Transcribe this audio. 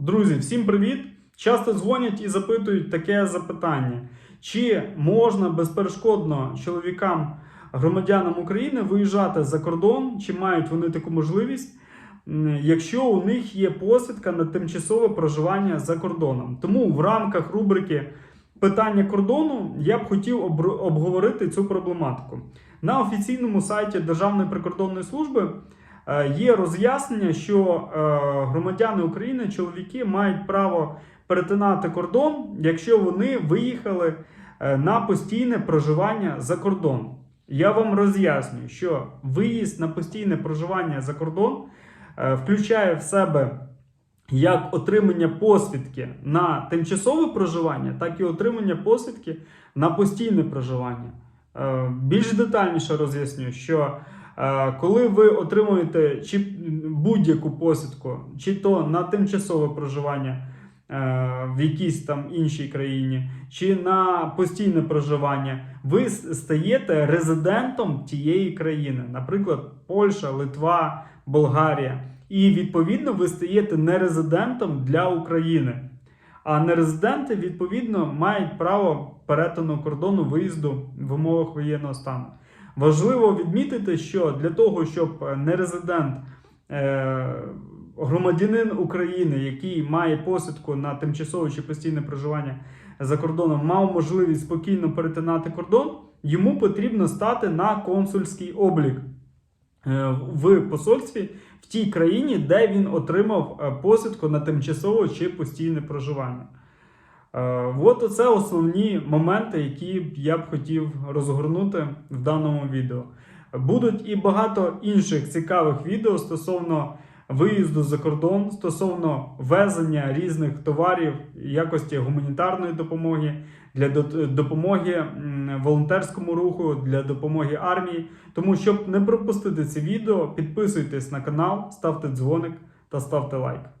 Друзі, всім привіт! Часто дзвонять і запитують таке запитання: чи можна безперешкодно чоловікам, громадянам України виїжджати за кордон, чи мають вони таку можливість, якщо у них є посвідка на тимчасове проживання за кордоном? Тому в рамках рубрики Питання кордону я б хотів обговорити цю проблематику. На офіційному сайті Державної прикордонної служби є роз'яснення, що е, громадяни України, чоловіки, мають право перетинати кордон, якщо вони виїхали е, на постійне проживання за кордон. Я вам роз'яснюю, що виїзд на постійне проживання за кордон е, включає в себе як отримання посвідки на тимчасове проживання, так і отримання посвідки на постійне проживання. Е, Більш детальніше роз'ясню, що е, коли ви отримуєте чи будь-яку посвідку, чи то на тимчасове проживання е, в якійсь там іншій країні, чи на постійне проживання, ви стаєте резидентом тієї країни, наприклад, Польща, Литва, Болгарія. І відповідно ви стаєте нерезидентом для України. А нерезиденти, відповідно, мають право перетину кордону виїзду в умовах воєнного стану. Важливо відмітити, що для того, щоб е, нерезидент, е, громадянин України, який має посвідку на тимчасове чи постійне проживання за кордоном, мав можливість спокійно перетинати кордон, йому потрібно стати на консульський облік е, в посольстві в тій країні, де він отримав посвідку на тимчасове чи постійне проживання. Е, От оце основні моменти, які я б хотів розгорнути в даному відео. Будуть і багато інших цікавих відео стосовно виїзду за кордон, стосовно везення різних товарів якості гуманітарної допомоги, для допомоги волонтерському руху, для допомоги армії. Тому, щоб не пропустити ці відео, підписуйтесь на канал, ставте дзвоник та ставте лайк.